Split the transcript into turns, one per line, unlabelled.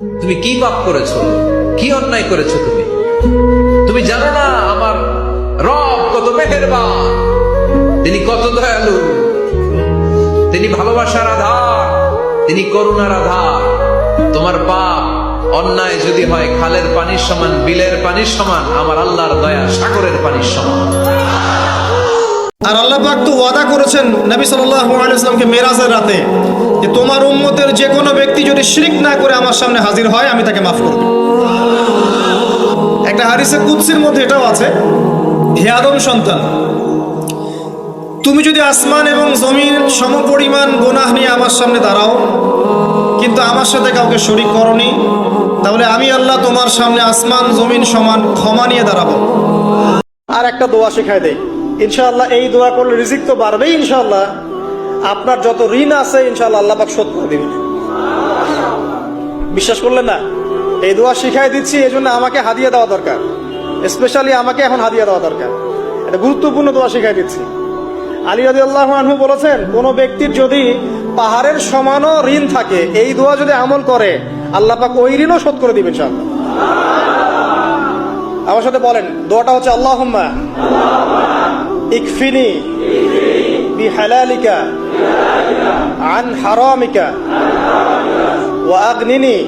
তুমি কি পাপ করেছ? কি অন্যায় করেছ তুমি? তুমি জানো না আমার রব কত মেহেরবান। তিনি কত দয়ালু। তিনি ভালোবাসার আধার। তিনি করুণার আধার। তোমার পাপ অন্যায় যদি হয়, খালের পানির সমান, বিলের পানির সমান, আমার আল্লাহর দয়া সাগরের পানির সমান।
করেছেন নবী ওয়াসাল্লামকে মেরাজের রাতে, যে তোমার উম্মতের যে কোনো ব্যক্তি যদি শিরিক না করে আমার সামনে হাজির হয়, আমি তাকে মাফ করব একটা হারিসে কুদসির মধ্যে এটাও আছে, হে আদম সন্তান, তুমি যদি আসমান এবং জমিন সমপরিমাণ গুনাহ নিয়ে আমার সামনে দাঁড়াও, কিন্তু আমার সাথে কাউকে শরিক করনি, তাহলে আমি আল্লাহ তোমার সামনে আসমান, জমিন সমান ক্ষমা নিয়ে দাঁড়াবো। আর একটা দোয়া শেখায় দেই। ইনশাআল্লাহ এই দোয়া করলে রিজিক তো বাড়বেই ইনশাআল্লাহ। আপনার যত ঋণ আছে, ইনশাআল্লাহ আল্লাহ শোধ করে দিবেন। বিশ্বাস করলেন না? এই দোয়া শিখাই দিচ্ছি এই জন্য আমাকে হাদিয়া দেওয়া দরকার। স্পেশালি আমাকে এখন হাদিয়া দেওয়া দরকার। এটা গুরুত্বপূর্ণ দোয়া শিখাই দিচ্ছি। আলী রাজি আল্লাহ আনহু বলেছেন, কোন ব্যক্তির যদি পাহাড়ের সমানও ঋণ থাকে, এই দোয়া যদি আমল করে, আল্লাহ পাক ওই ঋণও শোধ করে দিবেন ইনশাআল্লাহ। আমার সাথে বলেন, দোয়াটা হচ্ছে আল্লাহুম্মা। اكفني بحلالك عن حرامك وأغنني